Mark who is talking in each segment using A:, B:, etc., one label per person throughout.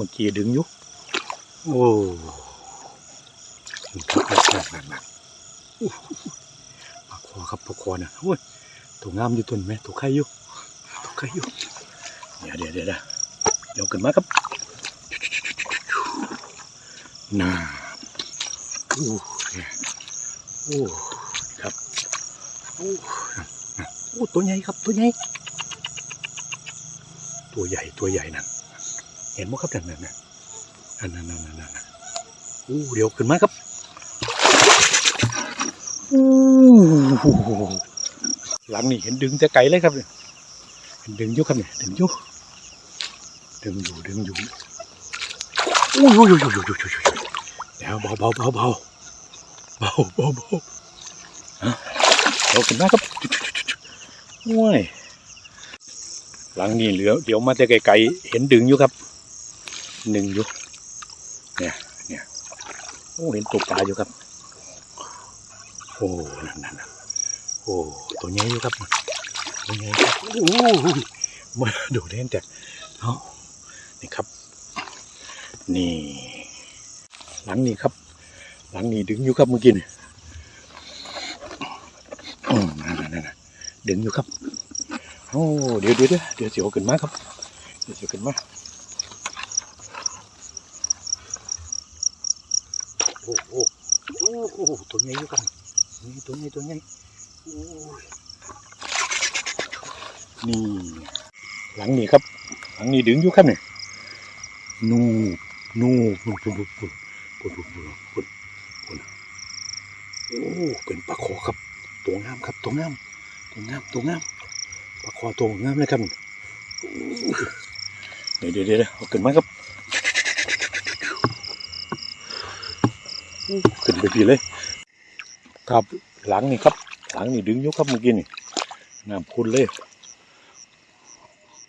A: มื่อกี้ดึงอยู่โอ้นี่ครับหนักหนักหนักปลาคอครับปลาคอเนี่ยโอ้ยตัวงามอยู่ตัวนี้ไหมตัวไข่อยู่ตัวไข่อยู่เดี๋ยวเดี๋ยวเดี๋ยวเดี๋ยวเดี๋ยวขึ้นมาครับน่าโอ้โอ้ครับโอ้โอ้ตัวใหญ่ครับตัวใหญ่ตัวใหญ่ตัวใหญ่นั่น ห็นไหมครับนั่นนั่นนั่นนั่นนั่นนั่นนั่นโอ้เดี๋ยวขึ้นมาครับโอ้หลังนี่เห็นดึงแต่ไกลเลยครับเนี่ยเห็นดึงยู่ครับเนี่ยดึงยู่ดึงอยู่ดึงอยู่โอ้ยโอ้ยโอ้ยยยยยเดี๋ยวเบาเบาเบาเบาเบาเบาเบาฮะเดี๋ยวขึ้นมาครับโอ้ยหลังนี่เหลือเดี๋ยวมาแต่ไกลๆเห็นดึงอยู่ครับ ดึงอยู่ เนี่ย เนี่ย โอ้ เห็นตัวปลาอยู่ครับ โอ้ นั่นนั่นโอ้ ตัวใหญ่อยู่ครับ ตัวใหญ่ครับโอ้ยมาดูเล่นแต่เอานี่ครับ นี่ หลังนี้ครับ หลังนี้ดึงอยู่ครับเมื่อกี้นี่นั่นนั่นนั่นดึงอยู่ครับ โอ้เดี๋ยวเดี๋ยวเดี๋ยวเดี๋ยวเสียวขึ้นมาครับ เดี๋ยวเสียวขึ้นมา โอ้โหโอ้โหตัวใหญ่อยู่ครับนี่ตัวใหญ่ตัวใหญ่นี่ หลังนี้ครับ หลังนี้ดึงอยู่ครับเนี่ยนูนูนูปูปูปูปูปูปูปูปูโอ้เป็นปลาคอครับ ตัวงามครับ ตัวงาม ตัวงาม ตัวงามปลาคอตัวงามเลยครับเดี๋ยวเดี๋ยวเดี๋ยวเอาขึ้นมาครับโอ้ ขึ้นไปปีเลย ครับหลังนี่ครับ หลังนี่ดึงยกครับเมื่อกี้นี่น้ำพุนเลย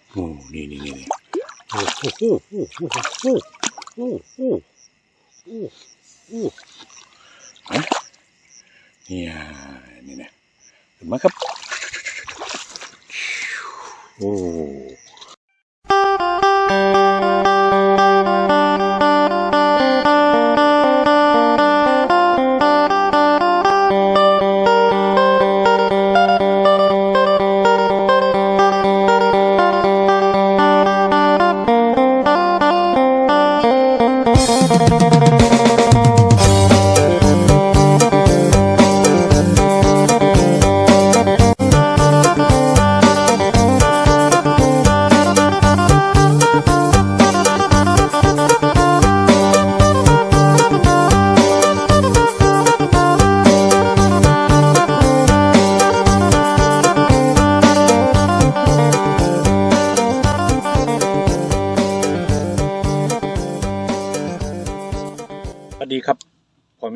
A: โอ้นี่นี่นี่โอ้โหโอ้โหโอ้โหโอ้โหโอ้โหโอ้โหฮะเนี่ยนี่นะเห็นไหมครับ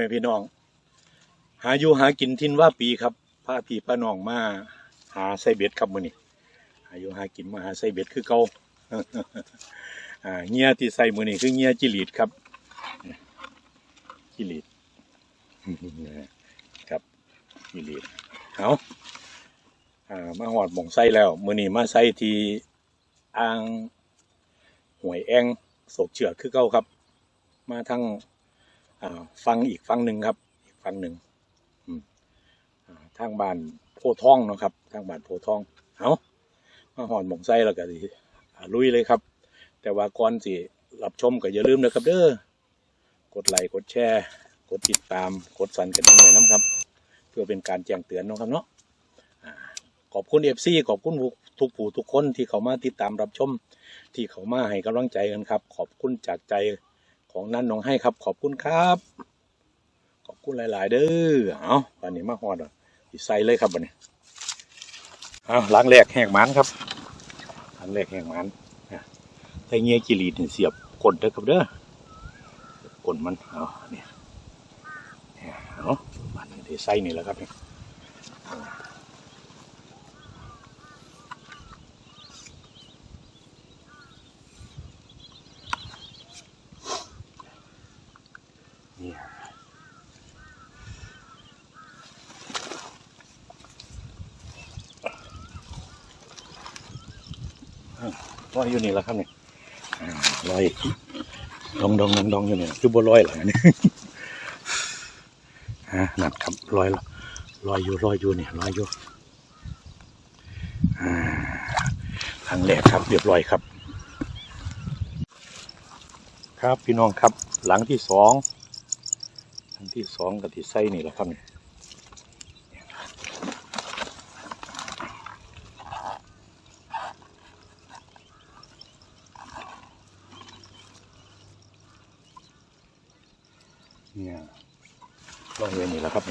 A: ม่พี่น้อง หาอยู่หากินทินว่าปีครับพาพี่ป้าน้องมาหาไส้เบ็ดครับมื้อนี้หาอยู่หากินมาหาไส้เบ็ดคือเก่าเงี้ยที่ใส่มื้อนี้คือเงี้ยจิลีดครับจิลีดครับจิลีดเอาอ่ามาหอดหมองไส้แล้ว มื้อนี้มาไส้ที่อ่างหวยแองโศกเชือกคือเก่าครับ มาทั้ง ฟังอีกฟังหนึ่งครับ อีกฟังหนึ่งทางบ้านโพทองนะครับ ทางบ้านโพทอง เอามาหอนหมองไส้แล้วก็สิอ่ลุยเลยครับ แต่ว่าก่อนสิรับชมก็อย่าลืมนะครับ เด้อกดไลค์กดแชร์ กดติดตามกดสั่นกระดิ่งหน่อยนะครับ เพื่อเป็นการแจ้งเตือนนะครับเนาะขอบคุณเอฟซีขอบคุณทุกผู้ทุกคนที่เขามาติดตามรับชม ที่เขามาให้กำลังใจกันครับ ขอบคุณจากใจ ของนั่นน้องให้ครับ ขอบคุณครับ ขอบคุณหลาย ๆ เด้อเอาวันนี้มาฮอดอะใส่เลยครับวันนี้เอาล้างแรกแหกมันครับล้างแรกแหกมันนะใส่เงี้ยกิรีดนี่เสียบกดเด้อครับเด้อกดมันเอาเนี่ยเอามันที่ใส่นี่แหละครับนี่เนี่ย ลอยอยู่นี่แหล้วครับเนี่ยลอยดองดองดองดองอยู่เนี่ยคือบัวลอยเหรอเนี่ฮะนั่นครับลอยลอยอยู่ลอยอยู่เนี่ยลอยอยู่อ่าครั้งแรกครับ เรียบร้อยครับ ครับพี่น้องครับ หลังที่สองหลังที่สองกับที่ไส้นี่แหละครับเนี่ เนี่ยลองเรียนนี่แหละครับ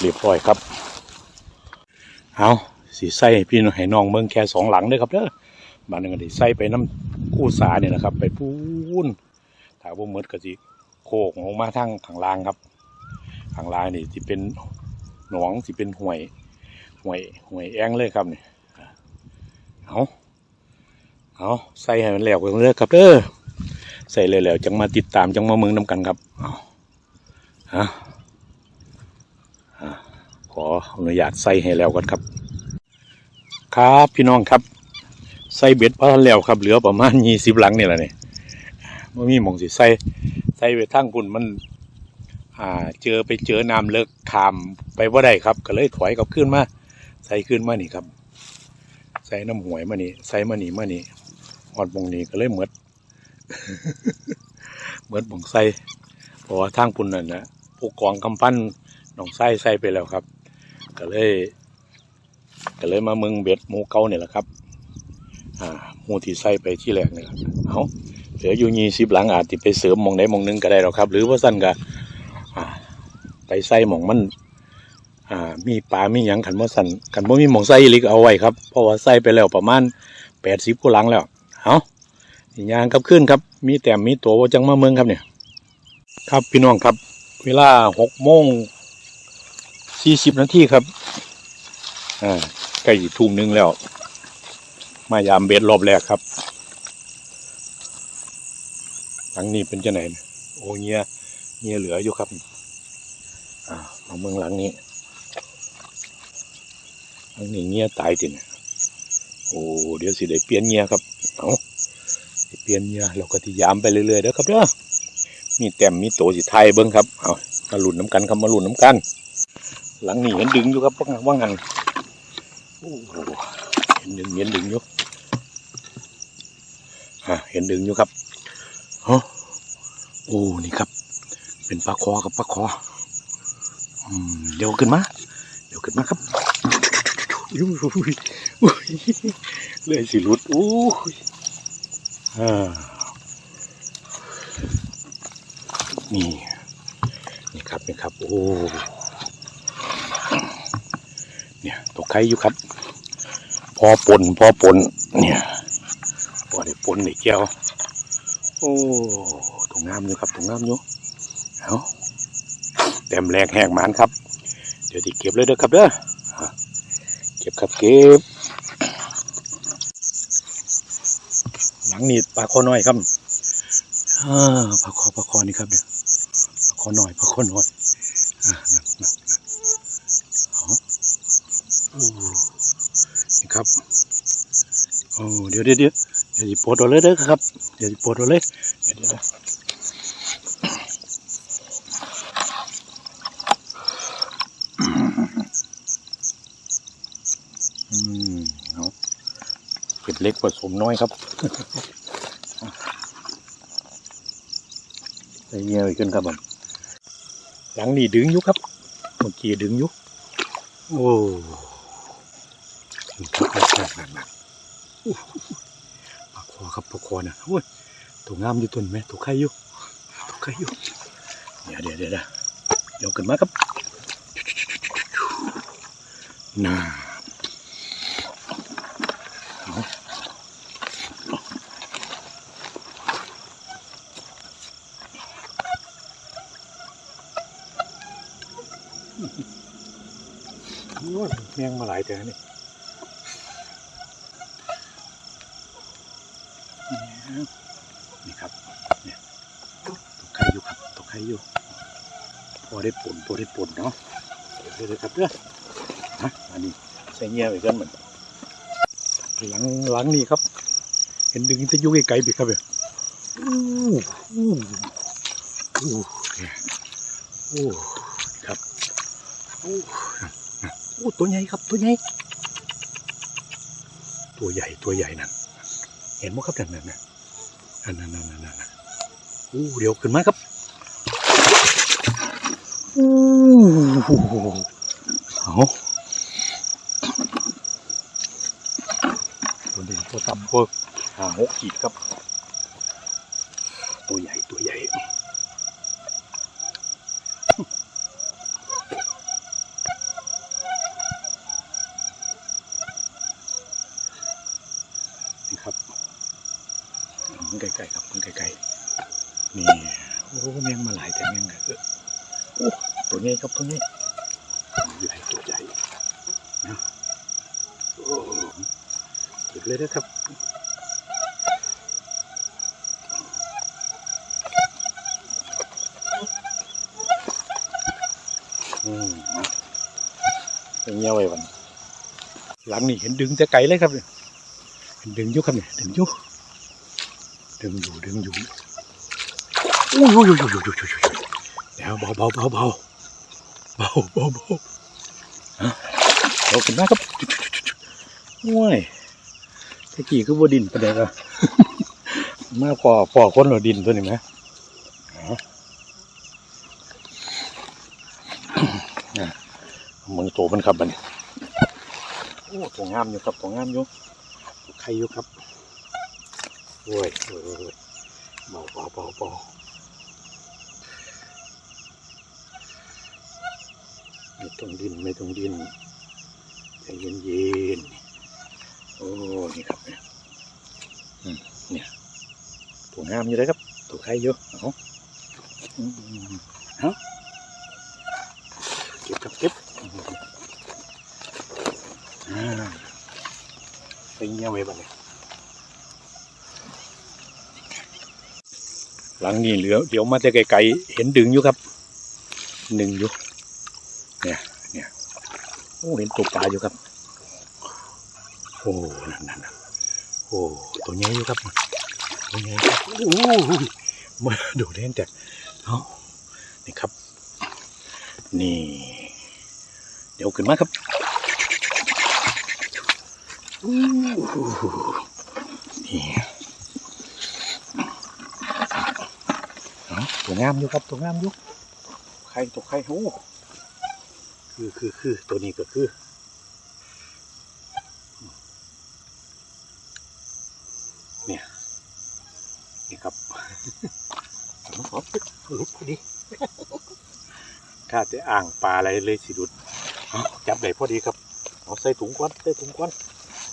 A: เรียบร้อยครับ เอาสีไส้พี่น้องให้น้องเมืองแค่สองหลังเด้อครับเด้อบ้านหนึงก็ได้ใส่ไปน้ำกู้สาเนี่ยนะครับ ไปพูนถ้าว่าเมดก็สิโคกลงมาทางข้างล่างครับข้างล่างนี่สิเป็นหนองสิเป็นห่วยห่วยห่วยแองเลยครับเนี่ยเอาเอาใส่ให้มันแล้วกันเลยครับเด้อใส่เลยแล้วจังมาติดตามจังมาเมืองนำกันครับ ฮะอะขออนุญาตใส่ให้แล้วก่อนครับ ครับพี่น้องครับ ใส่เบ็ดพอแล้วครับ เหลือประมาณยี่สิบหลังนี่แหละเนี่ยมันมีหมองสิใส่ใส่ไปทั้งปุ่นมัน อ่า เจอไปเจอน้ำเลิกขามไปว่าได้ครับ ก็เลยถอยกลับขึ้นมา ใส่ขึ้นมานี่ครับ ใส่น้ำหวยมานี่ใส่มานี่มานี่หอดหมองนี้ก็เลยเหมือดเหมือดหมองใส่เพราะว่าทางปุ่นนั่นนะ ผู้กองกำปั้นหนองไส้ใส่ไปแล้วครับ ก็เลยก็เลยมาเมืองเบ็ดหมูเก่าเนี่ยแหละครับ อ่าหมูที่ใส่ไปที่แรกเนี่ยครับเอาเหลืออยู่ยี่สิบหลังอาจจะไปเสริมมองใดหมองหนึงก็ได้หรอกครับ หรือว่าสั้นก็อ่าไปใส่หมองมันอ่ามีปลามีหยังขันว่าสั้นขันว่ามีหมองใส่อีหลิกเอาไว้ครับเพราะว่าใส่ไปแล้วประมาณแปดสิบกว่าหลังแล้วเอาอีกอย่างกับขึ้นครับ มีแต้มมีตัวว่าจังมาเมืองครับเนี่ย ครับพี่น้องครับ เวลาหกโมงสี่สิบนาทีครับอ่าใกล้ทุ่มหนึงแล้ว มายามเบ็ดรอบแรกครับ หลังนี้เป็นจะไหนเนี่ยโอ้เงียเงียเหลืออยู่ครับอ่ามาเมืองหลังนี้หลังนี้เงียตายจริงโอ้เดี๋ยวสิได้เปลี่ยนเงียครับเอาเปลี่ยนเงียเราก็ที่ยามไปเรื่อยๆเด้อครับเด้อ มีแต้มมีโตสิไทยเบิ้งครับเอามาหลุนน้ำกันครับมาหลุนน้ำกัน หลังนี้เห็นดึงอยู่ครับว่างันว่างันโอ้โหเห็นดึงเห็นดึงอยู่ฮะเห็นดึงอยู่ครับฮะโอ้นี่ครับ เป็นปลาคอกับปลาคออเดี๋ยวขึ้นมาเดี๋ยวขึ้นมาครับยอุ้ยยเลยสิหลุดอู้ยอ่า นี่นี่ครับนี่ครับ โอ้เนี่ยตกไข่อยู่ครับ พอปนพอปนเนี่ยพอได้ปนได้แก้วโอ้ตรงงามอยู่ครับตรงงามอยู่เอาเต็มแรงแหกหมานครับ เดี๋ยวที่เก็บเลยเด้อครับเด้อเก็บครับเก็บ หลังนี้ปลาคอน้อยครับอ่าปลาคอปลาคอนี่ครับเนี่ย ปลาคอน้อยปลาคอน้อยอ่านั่นนั่นนั่นเอาโอ้นี่ครับโอ้เดี๋ยวเดี๋ยวเดี๋ยวเดี๋ยวปลดเอาเลยเด้อครับ เดี๋ยวปลดเอาเลยเดี๋ยวเดี๋ยวอืมเอาเป็ดเล็กผสมน้อยครับไปเงี้ยขึ้นครับผม หลังนี่ดึงยุกครับเมื่อกี้ดึงยุกโอ้นั่นนั่นนั่นปลาคอครับปลาคอนะโอ้ยตัวงามอยู่ต้นไหมตัวไข่อยู่ตัวไข่อยู่เดี๋ยวเดี๋ยวเดี๋ยวเดี๋ยวเดี๋ยวขึ้นมาครับน่าโอ้ยงมาหลายแต่นี่นี่ครับเนี่ยตัวไข่อยู่ครับตัวไข่อยู่ พอได้ผลพอได้ผลเนาะเดี๋ยวเลยครับเด้อฮะอันนี้ใส่เงี้ยไปกันเหมือนหลังหลังนี่ครับ เห็นดึงจะยุ่ไกลๆไปครับเนี่ยอู้อู้อู้โอ้ครับโอ้ โอ้ตัวใหญ่ครับตัวใหญ่ตัวใหญ่ตัวใหญ่นั่นเห็นไหมครับนั่นนั่นนั่นนั่นนั่นนั่นอู้เดี๋ยวขึ้นมาครับอู้เขาตัวเด่นตัวต่ำตัวหาหกขีดครับ ตัวใหญ่ตัวใหญ่ ตัวใหญ่ครับตัวใหญ่ตัวใหญ่ตัวใหญ่นะโอ้เก็บเลยนะครับอืมเป็นเงี้ยไว้วันหลังนี่เห็นดึงแต่ไกลเลยครับเนี่ยเห็นดึงยู่ครับเนี่ยดึงยู่ดึงอยู่ดึงอยู่โอ้ยโอ้ยโอ้ยโอ้ยโอ้ยโอ้ยโอ้ยเดี๋ยวเบาเบาเบาเบา เบาเบาเบาฮะเราขึ้นมาครับโอ้ยตะกี้คือบ่ดินประเดี๋ยวมาพอพอคนเราดินตัวนี้ไหมมึงโตมันครับบันโอ้ตัวงามอยู่ครับตัวงามอยู่ใครอยู่ครับโอ้ยโอ้ยโอ้ยโอ้ยเบาเบาเบาเบา ไม่ต้องดินไม่ต้องดินใจเย็นเย็นๆโอ้นี่ครับเนี่ยเนี่ยตัวงามอยู่เลยครับตัวใครอยู่เอาอืมเอาเก็บครับเก็บไปเงี้ยไว้บ้าเนี่ยหลังนี้เหลือเดี๋ยวมาแต่ไกลๆเห็นดึงอยู่ครับหนึ่งอยู่ เนี่ยเนี่ยโอ้เห็นตัวปลาอยู่ครับ โอ้นั่นนั่นนั่นโอ้ตัวใหญ่อยู่ครับตัวใหญ่ครับโอ้ยมาดูเล่นแต่เอานี่ครับ นี่ เดี๋ยวขึ้นมาครับอู้หูนี่เอาตัวงามอยู่ครับตัวงามอยู่ใครตัวใครโอ้ คือคือคือตัวนี้ก็คือเนี่ยนี่ครับผมขอปึ๊บลุดพอดีถ้าจะอ่างปลาอะไรเลยสิดุดเอาจับได้พอดีครับเอาใส่ถุงก้อนใส่ถุงก้อน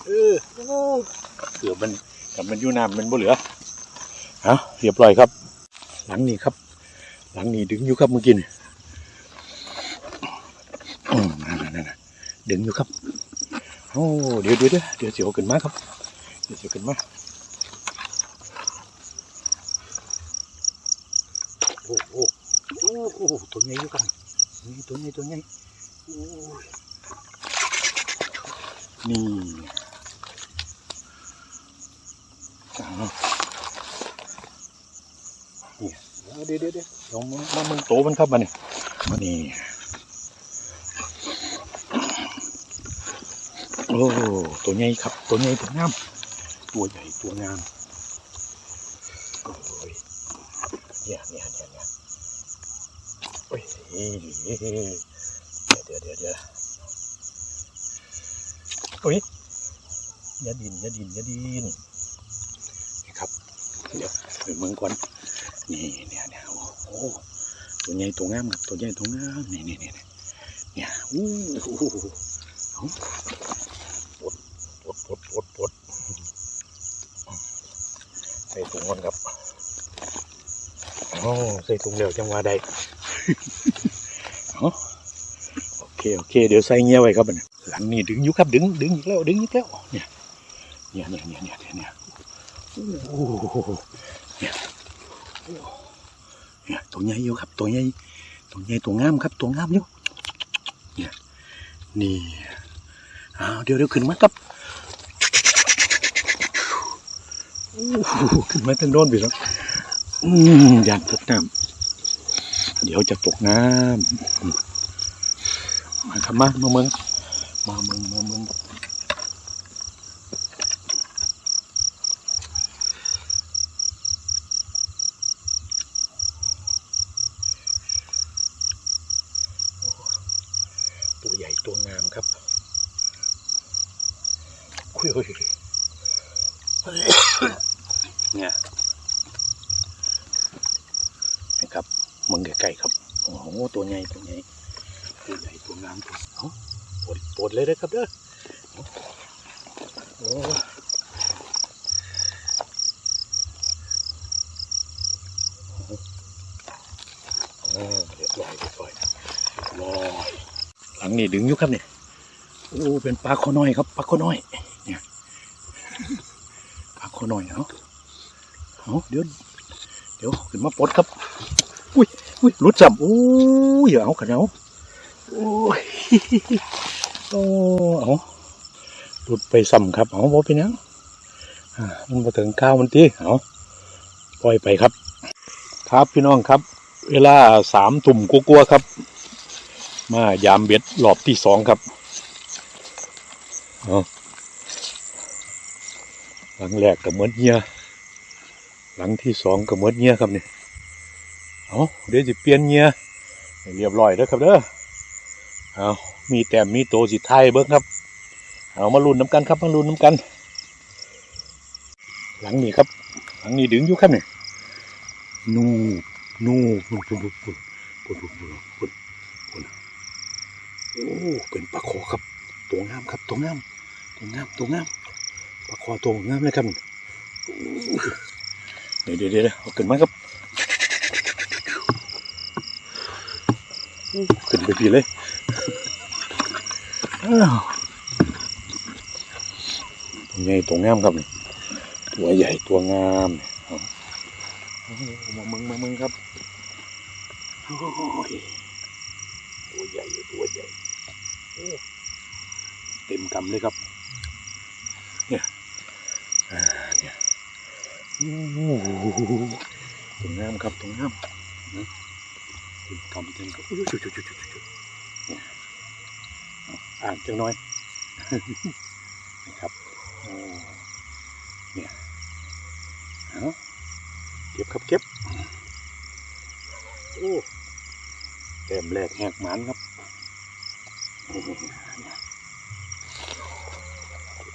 A: เออโอ้เกือบมันกับมันอยู่น้ำมันบ่เหลือเอาเรียบร้อยครับ หลังนี้ครับ หลังนี้ดึงอยู่ครับเมื่อกี้นี่อืมนั่นนั่นนั่น ดึงอยู่ครับ โอ้เดี๋ยวเดี๋ยวเดี๋ยวเดียวเสียวขึ้นมาครับ เดี๋ยวเสียวขึ้นมาโอ้โหโอ้โหตัวใหญ่อยู่ครับนี่ตัวใหญ่ตัวใหญ่โอ้ยนี่อ้าวนี่เอาเดี๋ยวเดี๋ยวเดี๋ยวลองมามามึงโตมันครับมานี่มานี่ อ้ตัวใหญ่ครับ ตัวใหญ่ตัวงามตัวใหญ่ตัวงามโอ้ยเนี่ยเนี่ยเนี่ยเนี่ยโอ้ยเดี๋ยวเดี๋ยวเดี๋ยวโอ้ยยาดินยาดินยาดินนี่ครับเดี๋ยวไปเมืองก่อนนี่เนี่ยเนี่ยโอ้โหตัวใหญ่ตัวงามครับตัวใหญ่ตัวงามนี่นี่นี่นี่เนี่ยอู้หูเอา ปลดปลดปลดปลดปลดใส่ถุงก่อนครับโอ้ใส่ถุงเดียวจังหวะใดเอาโอเคโอเค เดี๋ยวใส่เงี้ยไว้ครับอันนี้หลังนี้ดึงอยู่ครับดึงดึงอีกแล้วดึงอีกแล้วเนี่ยเนี่ยเนี่ยเนี่ยเนี่ยเนี่ยโอ้โหเนี่ยโอ้เนี่ยตัวใหญ่อยู่ครับตัวใหญ่ตัวใหญ่ตัวงามครับตัวงามอยู่เนี่ยนี่อ้าวเดี๋ยวเดี๋ยวขึ้นมาครับโอ้โห ขึ้นมาตั้งโดนไปแล้วอยานตกน้ำเดี๋ยวจะตกน้ำมมาครับมามาเมืองมาเมืองมาเมืองตัวใหญ่ตัวงามครับคุยคุย เนี่ยนะครับมึงไก่ครับโอ้โหตัวใหญ่ตัวใหญ่ตัวใหญ่ตัวงามตัวเอาปวดปวดเลยนะครับเด้อโอ้โอ้เรียบร้อยเรียบร้อยเรียบร้อยหลังนี่ดึงอยู่ครับเนี่ยโอ้เป็นปลาคอน้อยครับปลาคอน้อยเนี่ยปลาคอน้อยเนาะ เอาเดี๋ยวเดี๋ยวขึ้นมาปดครับอุ้ยอุ้ยหลุดจับอุ้ยเอาขันเอาโอ้ยโอ้เอาหลุดไปซ้ำครับเอาบ่เป็นยังอ่ามันมาถึงข้าวมันตีเอาปล่อยไปครับ ครับพี่น้องครับ เวลาสามทุ่มกลัวๆครับ มายามเบ็ดรอบที่สองครับเอาหลังแรกกับเหมือนเฮีย หลังที่สองกับเหมือนเฮียครับเนี่ยเอาเดี๋ยวจะเปลี่ยนเงี้ยเรียบร้อยแล้วครับเด้อเอามีแต้มมีโตสิไทยเบิ้งครับ เอามาลุ้นน้ำกันครับมาลุ้นน้ำกัน หลังนี้ครับ หลังนี้ดึงอยู่ครับเนี่ยนูนูนูปุ่นปุ่นปุ่นปุ่นปุ่นปุ่นปุ่นปุ่นโอ้เป็นปลาคอครับ ตัวงามครับตัวงามตัวงามตัวงามปลาคอตัวงามเลยครับ เดี๋ยวเดี๋ยวเดี๋ยวเอาขึ้นมาครับขึ้นไปพีเลยตัวใหญ่ตัวงามครับนี่ตัวใหญ่ตัวงามเอาเมามึงมามึงครับตัวใหญ่ตัวใหญ่เต็มกำเลยครับ เนี่ยอ่าเนี่ยโอ้โห ตัวงามครับตัวงามเต็มกำเต็มกำอุ้ยจุดจุดจุดจุดจุดเนี่ยอ่านจังน้อยนะครับเนี่ยเอาเก็บครับเก็บโอ้เต็มแรกแหกหมันครับ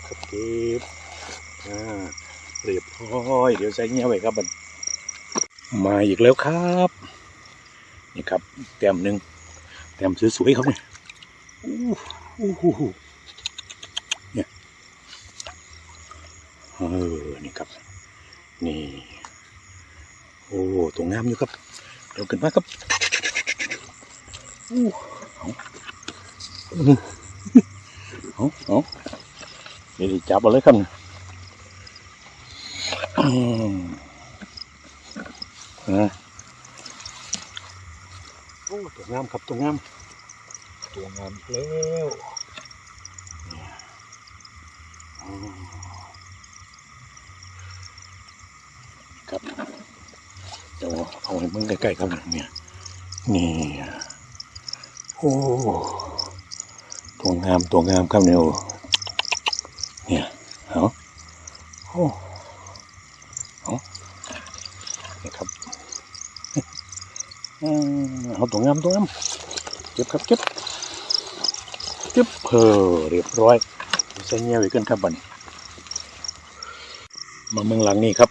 A: ครับเก็บอ่า เรียบร้ยเดี๋ยวใส่เงี้ยไว้ครับมันมาอีกแล้วครับ นี่ครับแต้มหนึ่งแต้มสวยๆครับเนี่ยอู้อู้หูหูเนี่ยเออนี่ครับ นี่ โอ้ตัวงามอยู่ครับเดี๋ยวขึ้นมาครับอู้เอาอื้อเอาเอาเดี๋ยวจับเอาเลยครับ นี่ยอืมอ่าโอ้ตัวงามครับตัวงามตัวงามอีกแล้วเนี่ยอ๋อครับเดี๋ยวเอาให้มึงใกล้ๆครับเนี่ยนี่โอ้ตัวงามตัวงามครับเนี่ยเนี่ยเอาโอ้เอานี่ครับ อืมเอา ตัวงามตัวงามเก็บครับเก็บเก็บเพอเรียบร้อยใส่เงี้ยไว้กันครับบันมาเมืองหลังนี่ครับ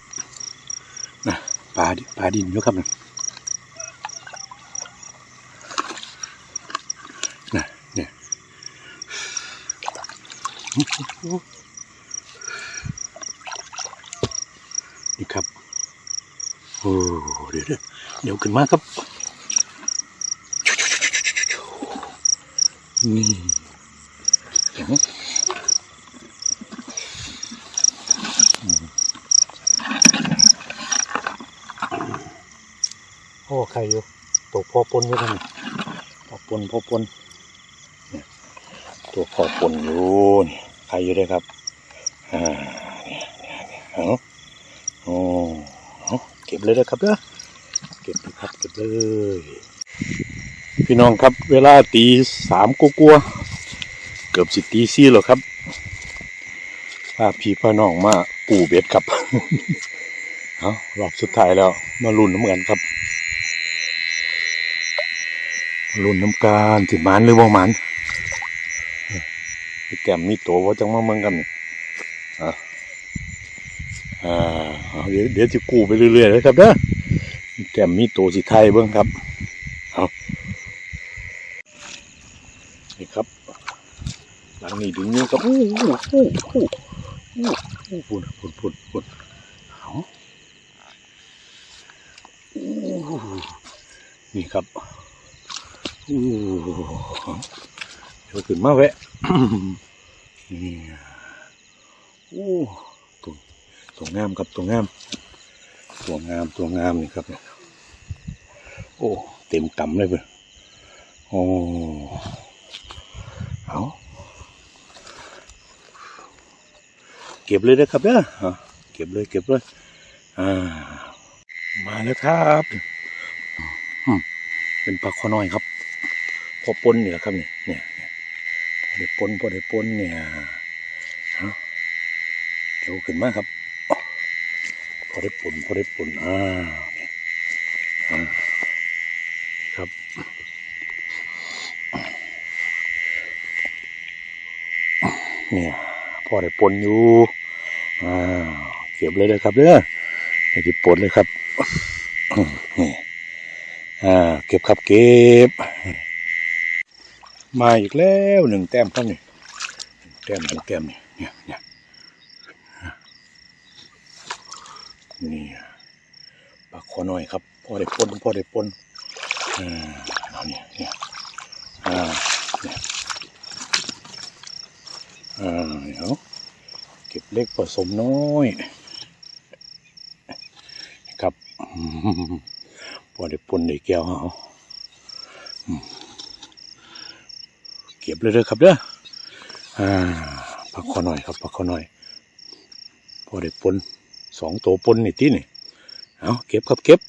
A: นะปลาปลาดินอยู่ครับนะนะเนี่ยนี่ครับโอ้เดี๋ยวเดี๋ยวขึ้นมาครับ นี่เห็นไหมอืมโอ้ใครอยู่ตัวพอปนอยู่กันพอปนพอปนเนี่ยตัวพอปนอยู่นี่ใครอยู่ด้วยครับอ่าเนี่ยเนี่ยเอาโอ้เอาเก็บเลยนะครับเด้อเก็บเลยครับเก็บเลย พี่น้องครับ เวลาตีสามกลัวๆเกือบสิตีสี่แล้วครับพาพี่พ่น้องมาปูเบ็ดครับเอารอบสุดท้ายแล้วมาลุ้นน้ำกันครับลุ้นน้ำการสิมันหรือบ่หมันพี่แต้มมีตัวว่าจังมาเมืองกันอะอ่าเดี๋ยวเดี๋ยวจะกูไปเรื่อยๆเลยครับเด้อแต้มมีตัวสิไทยเบิ้งครับ เอานี่ครับ หลัง นี้ดึงอยู่ครับอู้หูอู้หูอู้หูพุ่นพุ่นพุ่นพุ่นเอาอู้นี่ครับอู้หูเดี๋ยวขึ้นมาแวะนี่อู้ตัวตัวงามครับตัวงามตัวงามตัวงามนี่ครับเนี่ยโอ้เต็มกำเลยเพื่อนโอ้เอา เก็บเลยนะครับเด้อเอาเก็บเลยเก็บเลยอ่ามาแล้วครับเป็นปลาคอน้อยครับ พอปนนี่แหละครับนี่เนี่ยพอได้ปนพอได้ปนเนี่ยเอาเดี๋ยวขึ้นมากครับ พอได้ปนพอได้ปนอ่าเนี่ยอ่าครับเนี่ยพอได้ปนอยู่ อ่าเก็บเลยเลยครับเด้อไอ้ที่ปนเลยครับนี่อ่าเก็บครับเก็บ มาอีกแล้วหนึ่งแต้มครับนี่หนึ่งแต้มหนึ่งแต้มนี่เนี่ยเนี่ยนี่ปลาคอน้อยครับพอได้ปนพอได้ปนอ่าเอาเนี่ยเนี่ยอ่าเนี่ยอ่าเดี๋ยว เก็บเล็กผสมน้อยครับอืมพอได้ปนได้แก้วเอาอืมเก็บเลยเด้อครับเด้ออ่าปักคอหน่อยครับปักคอหน่อย พอได้ปนสองตัวปนนี่ที่นี่เอาเก็บครับเก็บ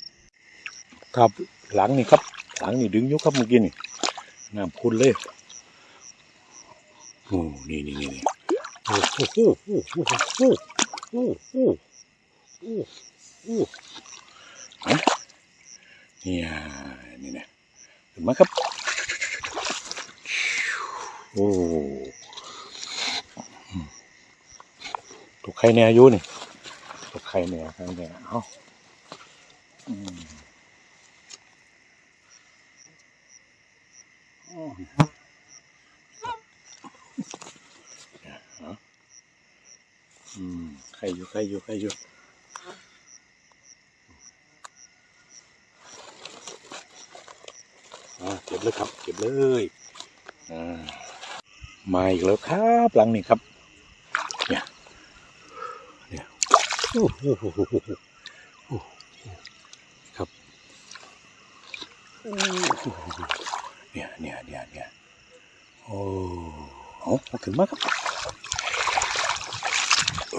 A: ครับหลังนี่ครับหลังนี่ดึงอยกครับเมื่อกี้นี่น้ำคุณเลยโอ้นี่นี่นี่ เนี่ยนี่นะเห็นไหมครับ โอ้อืมตกไข่แน่อยู่นี่ตกไข่แน่ไข่แน่เอ้าอืมอ๋อเนี่ยเอาอืมไข่อยู่ไข่อยู่ไข่อยู่เก็บเลยครับเก็บเลยมาอีกแล้วครับหลังนี้ครับ เนี่ยเนี่ยครับเนี่ยเนี่ยเนี่ยเนี่ยโอ้เอาเอาถึงมาครับ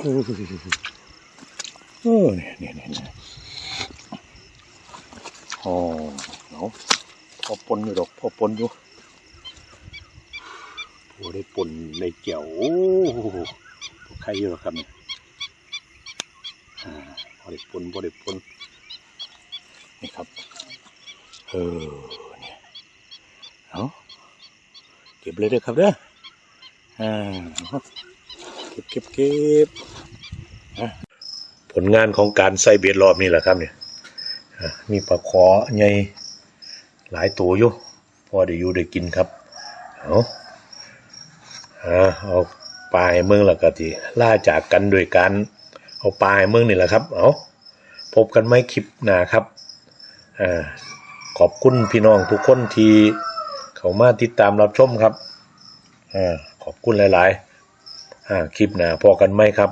A: โอ้โหโอ้เนี่ยเนี่ยเนี่ยเนี่ยโอ้เอาะพอปนอยู่ดอกพอปนอยู่โอ้ได้ปนได้เกี่ยวโอ้โหใครเยอะครับเนี่ยอ่าพอได้ปนพอได้ปนนี่ครับเออเนี่ยเอาะเก็บเลยเด้อครับเด้ออ่าเก็บเก็บเก็บ ผลงานของการใส่เบ็ดรอบนี้แหละครับเนี่ยอะมีปลาขอใหญ่หลายตัวอยู่พอได้อยู่ได้กินครับเอาอ่าเอาปลายเมืองล้วก็ที่ล่าจากกันโดยการเอาปลายเมืองนี่แหละครับ เอาพบกันไม่คลิปหน้าครับอ่าขอบคุณพี่น้องทุกคนที่เขามาติดตามรับชมครับอ่าขอบคุณหลายๆอ่าคลิปหน้าพอกันไหมครับ